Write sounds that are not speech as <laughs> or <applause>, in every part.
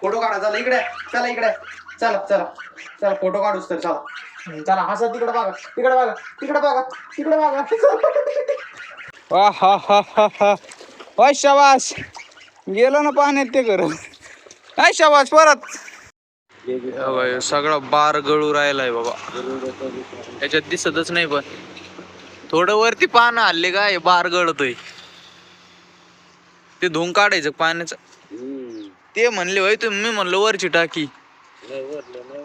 Photo काढा चला इकडे चला इकडे. चला चला चला फोटो काढूच तर चला. चला हसा तिकडे बघा तिकडे बघा तिकडे बघा तिकडे बघा. हा हा हा हा वाय शाबास. गेलो ना पाण्यात ते कर काय शाबास परत. सगळं बार गळू राहिलाय बाबा. याच्यात दिसतच नाही पण. थोडं वरती पानं हल्ले काय बार गळतोय. ते धुवून काढायचं पाण्याचं. ते म्हणले होय तुम्ही मी म्हणलं वरची टाकी.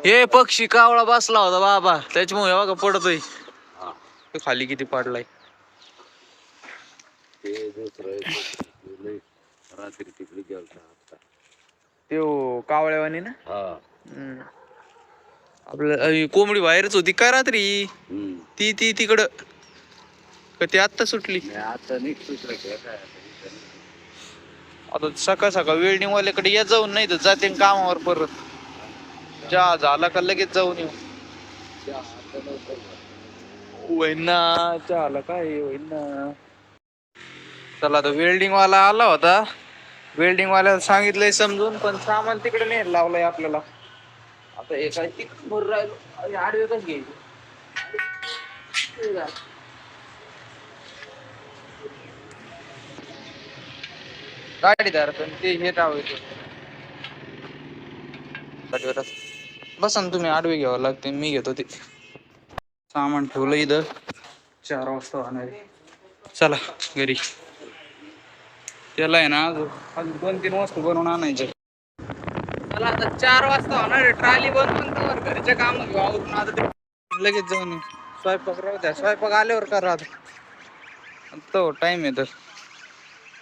हे पक्षी कावळा बसला होता बाबा. त्याच्यामुळे बघा पडतोय. ते खाली किती पाडलाय. ते कावळ्यावानी ना. आपलं कोंबडी बाहेरच होती. काय रात्री. ती ती तिकडं. का ती आत्ता सुटली? आता नाही सुटलं काय काय आता सकाळ सकाळ वेल्डिंगवाल्याकडे या जाऊन नाही तर जाते कामावर परत. चहा झाला का लगेच जाऊन येऊ. वैना चहाला काय वैना चला आता वेल्डिंग वाला आला होता. वेल्डिंग वाल्याला सांगितलंय समजून पण सामान तिकडे नाही लावलंय आपल्याला. आता हे काय तिकडे भरून राहिलो. आडवे कसं घ्यायचे. गाडीदार पण ते हे राहायचं येतो बसा ना तुम्ही आडवे घ्यावं लागते मी घेतो ते. सामान ठेवलं इथं. चार वाजता होणार चला घरी. त्याला आहे ना अजून अजून दोन तीन वस्तू बनवून आणायचे चला आता चार वाजता होणार आहे. ट्राली बनवून तर घरचे काम घेऊ. आता ते लगेच जाऊन स्वयंपाक राहू द्या. स्वयंपाक आल्यावर करा आता. तो हो, टाइम आहे तर.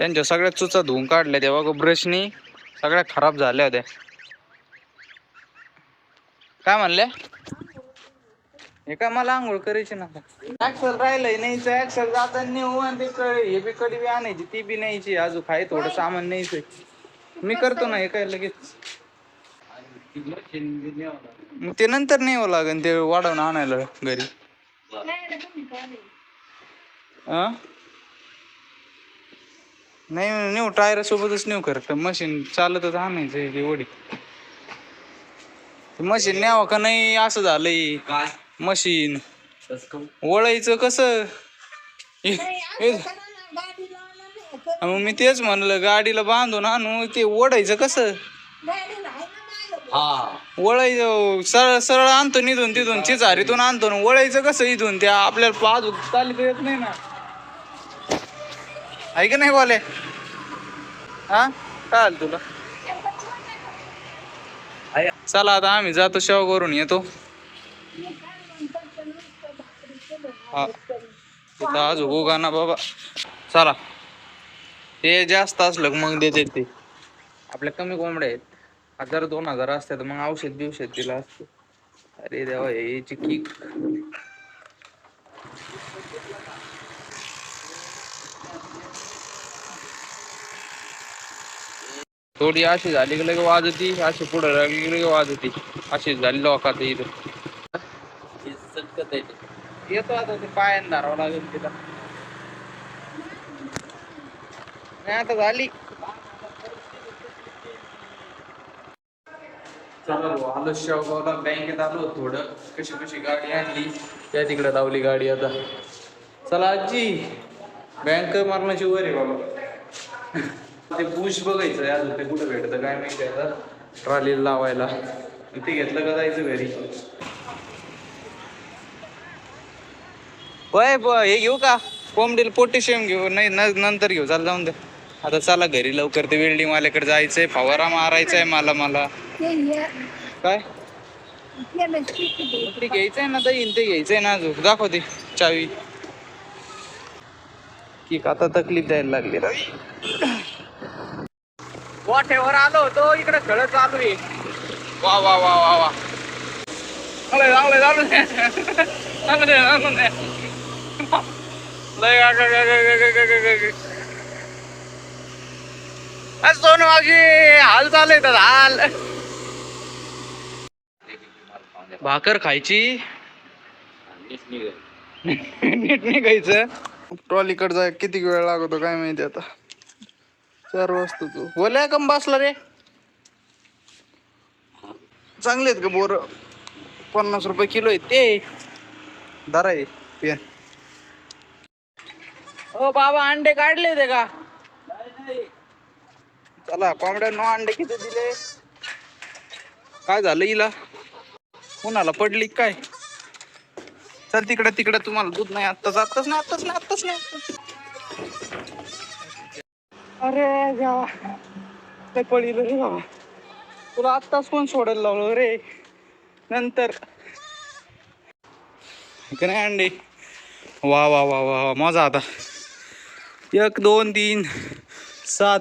त्यांच्या सगळ्या चुचा धुवून काढल्या बघा ब्रशनी सगळ्या खराब झाल्या होत्या काय म्हणल्या हे काय मला आंघोळ करायची ना. ऍक्सल राहिलंय न्यायचं ऍक्सल जाताना नेऊ आणि ते कळी हे बी कडी बी आणायची ती बी न्यायची. अजून खाय थोडं सामान न्यायचंय. मी करतो ना हे काय लगेच. मग ते नंतर न्यावं लागेल ते वाढवून आणायला घरी. हा नाही नेऊ टायर सोबतच नेऊ खरं. मशीन चालतच आणायचं हे वडी. मशीन न्यावं का नाही असं झालंय. मशीन ओळायचं कसं? हे- हे- मग मी तेच म्हणलं गाडीला बांधून आणू ते ओढायचं कसं? हा. ओळायचं सरळ सरळ आणतो निधून तिथून चिचारीतून आणतो. ना ओळायचं कसं इथून? त्या आपल्याला पाहू चालित येत नाही ना. आहे का नाही बोले? हा? काय आलं तुला. चला आता आम्ही जातो शेव करून येतो. हा. तिथं आज उगा ना बाबा. चला. ते जास्त असलं का मग देते ते. आपल्या कमी कोंबड्या आहेत. हजार दोन हजार असतात तर मग औषध बिवषध दिला असतं. अरे देवा याची किक. थोडी अशी झाली की लगे वाजती अशी पुढे लागली की लगे वाजती. अशी झाली लोकात इथं. येतो आता ते पायाने धरावं लागेल तिला. नाही आता झाली. चला भाऊ आलो शेवगावला. बँकेत आलो थोडं. कशी कशी गाडी आणली? त्या तिकडे लावली गाडी आता. चला आजी बँक मारण्याची वर आहे बाबा. ते बुश बघायचं आहे अजून ते कुठं भेटतं काय माहिती आता. ट्रॉलीला लावायला. ते घेतलं का जायचं घरी. होय ब हे घेऊ का? कोंबडीला पोटॅशियम घेऊ. नाही नंतर घेऊ. चाल जाऊन दे. आता चला घरी लवकर. ते वेल्डिंग वाल्याकडे जायचंय. फवारा मारायचाय मला मला. काय? ते घ्यायचंय ना दहीन ते घ्यायचंय ना अजून. दाखव ते चावी. की आता तकलीफ द्यायला लागली गोठ्यावर आलो होतो इकडे खेळ चालू वा वा वा वा वा. चांगलं चांगलं चालू चांगले चांगलं. लय सोन माझी हाल चालू येतात हाल. भाकर खायची? नीट निघायचं. ट्रॉलीकडचा किती वेळ लागतो काय माहिती आता? चार वाजता तू. बोलाय कम बसला रे. चांगले आहेत का बोर? पन्नास रुपये किलो आहे ते. दर आहे पेन ओ बाबा अंडे काढले ते का? चला कोंबड्यांनो अंडे किती दिले? काय झालं हिला? कोणाला पडली काय? चल तिकडे तिकडे तुम्हाला दूध नाही आत्ताच आत्ताच नाही आत्ताच नाही आत्ताच नाही. अरे देवा. ते पडलं रे बाबा. तुला आत्ताच कोण सोडायला लावलं रे? नंतर. इकडे नाही अंडे? वा वा वा वा वा मजा आता. एक दोन तीन सात.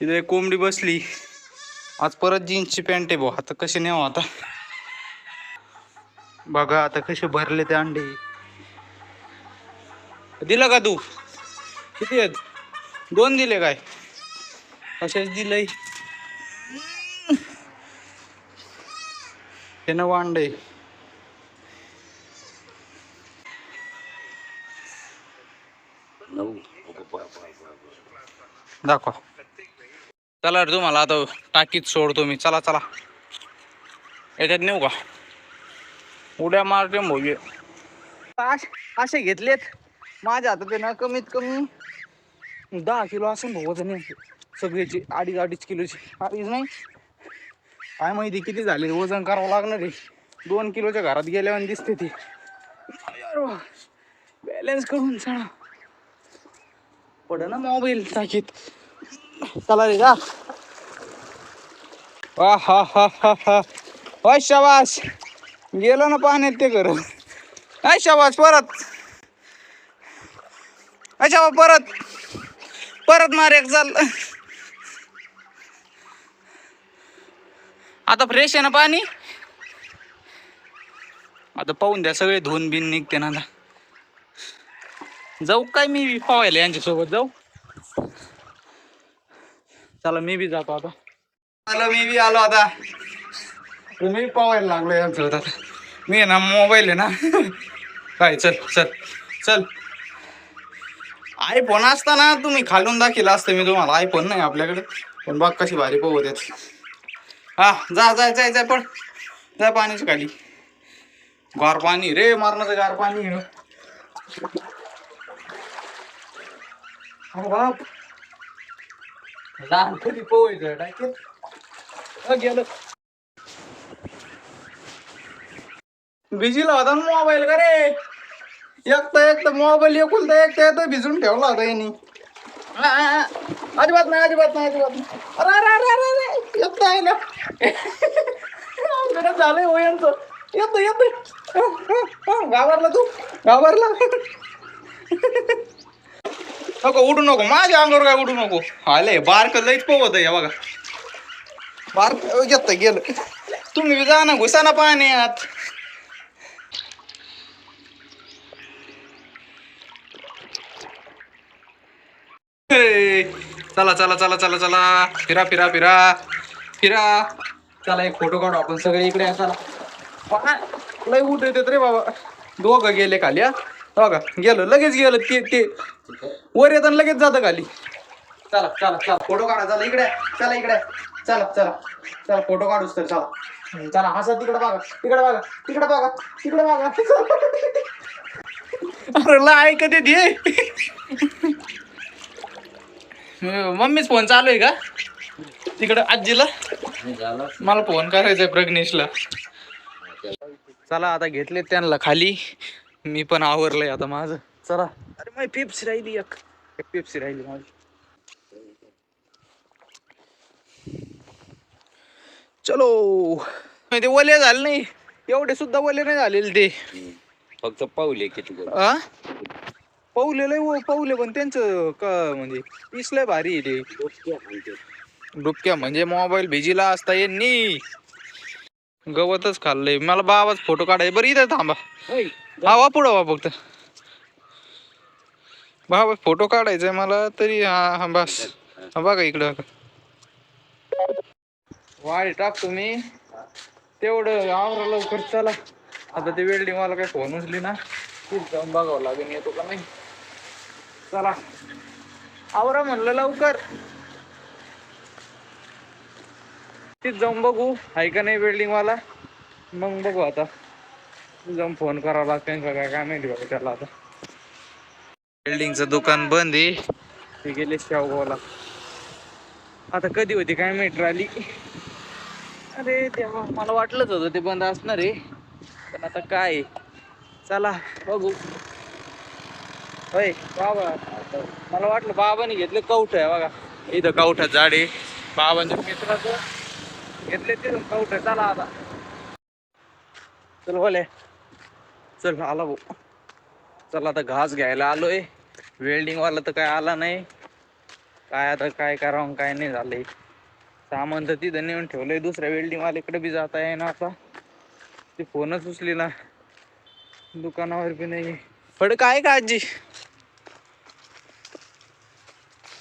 इथे एक कोंबडी बसली. आज परत जीन्सची पॅन्ट आहे भाऊ आता कसे नेऊ आता? बघा आता कसे भरले ते अंडे. दिलं का तू? किती आहेत? दोन दिले काय? असेच दिलंय. हे ना वांडे. दाखवा. चला रे तुम्हाला आता टाकीत सोडतो मी. चला चला. याच्यात नेऊ का? उड्या मारते भोगे असे घेतलेत. माझ्या हातात आहे ना कमीत कमी दहा किलो असेल भाऊ वजन यांचे. सगळ्याची अडीच अडीच किलोची. अडीच नाही. काय माहिती किती झाले? वजन करावं लागणार आहे. दोन किलोच्या घरात गेल्यावर दिसते ती. बॅलन्स करून चढा पड ना मोबाईल टाकीत. चला रे का वा हा हा हा हा. वाय शाबास. गेलो ना पाण्यात ते कर काय परत. अच्छा परत. परत मार एक चाल आता फ्रेश आहे ना पाणी? आता पाहून द्या सगळे धुवून बिन निघते ना आता. जाऊ काय मी पावायला यांच्यासोबत जाऊ. चला मी बी जातो आता. चला मी बी आलो आता. मी पावायला लागलो यांचं आता. मी आहे ना मोबाईल आहे ना. <laughs> काय चल चल चल. आयफोन असताना तुम्ही खालून दाखिला असतं मी तुम्हाला आयफोन नाही आपल्याकडे. पण बघ कशी भारी पोहत आहेत हा जा जाय जाय जाय पण जा पाण्याच्या खाली. गार पाणी रे मारणाचं गार पाणी बाप. लहानपणी पोहायचं टाकीत गेलं. भिजीला होता मोबाईल का रे? एक तर एक तर मोबाईल एकूण तर एक तर भिजून ठेवला होता यांनी. आ, आ, आ. अजिबात नाही अजिबात नाही अजिबात नाही. अरे अरे अरे अरे अरे येत आहे ना. अवघडच झालंय हो यांचं. येत येत. घाबरला तू? घाबरला? नको उडू नको. माझ्या अंगावर काय उडू नको. आले बारक लईच पोवत आहे बघा. बारक येत गेलं. तुम्ही बी जा ना घुसा ना पाण्यात. चला चला चला चला चला. फिरा फिरा फिरा. फिरा. चला एक फोटो काढू आपण सगळे इकडे. चला. लय उठ येतात रे बाबा. दोघं गेले खाली हा. बघा गेलो. लगेच गेलो. ते ते. वर येताना लगेच जातं खाली. चला चला चला. फोटो काढा. चला इकडे. चला इकडे. चला चला. चला फोटो काढूच तर चला. चला हसा तिकडे बघा. तिकडे बघा. तिकडे बघा. तिकडे बघा. <laughs> अरे लाय कधी दे मम्मीच फोन चालू आहे का? तिकडं आजीला? मला फोन करायचा आहे प्रग्नेशला चला आता घेतले त्यांना खाली. मी पण आवरलंय आता माझं. चला. अरे माझी पिप्सी राहिली एक. एक पिप्सी राहिली माझी. चलो. ते ओले झाले नाही. एवढे सुद्धा ओले नाही झालेले ते. फक्त पावले किती गोड. पाऊले लय ओ- पाऊले पण त्यांचं का म्हणजे पीस लय भारी आहे ते. डुबक्या म्हणजे मोबाईल भिजीला असता यांनी. गवतच खाल्लंय. मला बाबाच फोटो काढाय बरं इथं थांबा. हा वा पुढं वा फक्त. बाबा फोटो काढायचंय मला तरी हा हा बस. हा बघा इकडं. बघा वाढ टाक तुम्ही. तेवढं आवरा लवकर चला. आता ते वेल्डिंग मला काही फोन उचली ना. खूप जाऊन बघावं लागेल येतो का नाही? चला. आवरा म्हणलं लवकर. तिथं जाऊन बघू आहे का नाही बिल्डिंग वाला मग बघू आता. जाऊन फोन करावा लागतो का काय काय माहिती बघा त्याला आता. बिल्डिंगचं दुकान बंद आहे. ते गेले शेवगावला. आता कधी होती काय माहिती राहिली अरे तेव्हा मला वाटलंच होतं ते बंद असणार आहे. पण आता काय आहे? चला. बघू. होय. बाबा मला वाटलं बाबाने घेतले कवठ आहे बघा. इथं कवठा झाड आहे बाबांच्या मित्राचं. घेतले ते कवठ. चला आता. चल बोले. चल आला भाऊ. चल आता घास घ्यायला आलोय. वेल्डिंग वाला तर काय आला नाही. काय आता काय करावं काय नाही झालंय. सामान तर तिथं नेऊन ठेवलंय. दुसऱ्या वेल्डिंग वाल्याकडे बी जाता येईना आता. ती फोनच उचली ना दुकानावर बी नाही फड काय का आजी?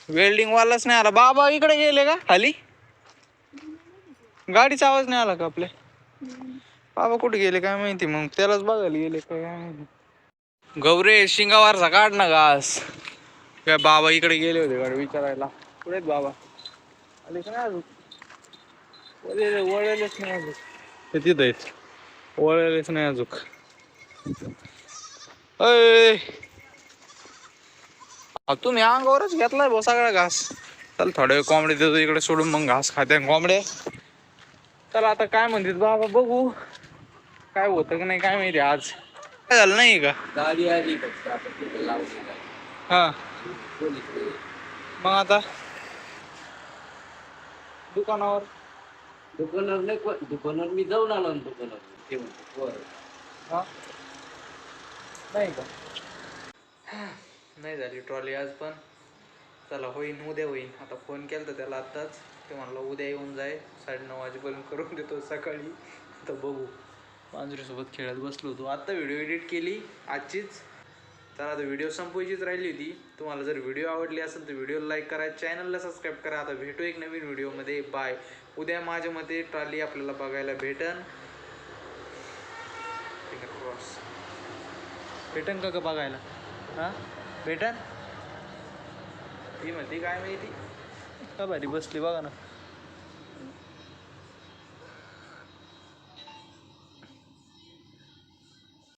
वेल्डिंग वालाच नाही आला. बाबा इकडे गेले का? खाली? गाडीचा आवाज नाही आला का आपल्या? बाबा कुठे गेले काय माहिती मग? त्यालाच बघायला गेले काय माहिती? गौरे शिंगावारचा काढ ना घास. काय बाबा इकडे गेले होते गाडी विचारायला. कुठे बाबा? आले का नाही अजून? वळले वळलेच नाही अजून. ते तिथं आहेत. वळलेच नाही अजून. अय. तुम्ही अंगावरच घेतलाय भाऊ सगळा घास. चल थोडा वेळ कोंबडे देतो इकडे सोडून मग घास खाते कोंबडे चला आता काय म्हणतात बाबा बघू. काय होतं का नाही काय माहिती आज. काय झालं नाही का? गाडी आली फक्त. हा. मग आता? दुकानावर? दुकानावर नाही दुकानावर मी जाऊन आलो ना दुकानावर. ते म्हणतो बरं हा. नाही का? नाही झाली ट्रॉली आज पण. चला होईन उद्या होईन. आता फोन केला तर त्याला आत्ताच. ते म्हणलं उद्या येऊन जाय. साडेनऊ वाजेपर्यंत करून देतो सकाळी. आता बघू. मांजरीसोबत खेळत बसलो होतो. आत्ता व्हिडिओ एडिट केली आजचीच. तर आता व्हिडिओ संपवायचीच राहिली होती. तुम्हाला जर व्हिडिओ आवडली असेल तर व्हिडिओ लाईक करा. चॅनलला सबस्क्राईब करा. आता भेटू एक नवीन व्हिडिओमध्ये बाय उद्या माझ्या मते ट्रॉली आपल्याला बघायला भेटन. क्रॉस भेटन का ग बघायला? हा? भेटन? ती म्हणते काय माहिती? का भारी बसली? बघा ना.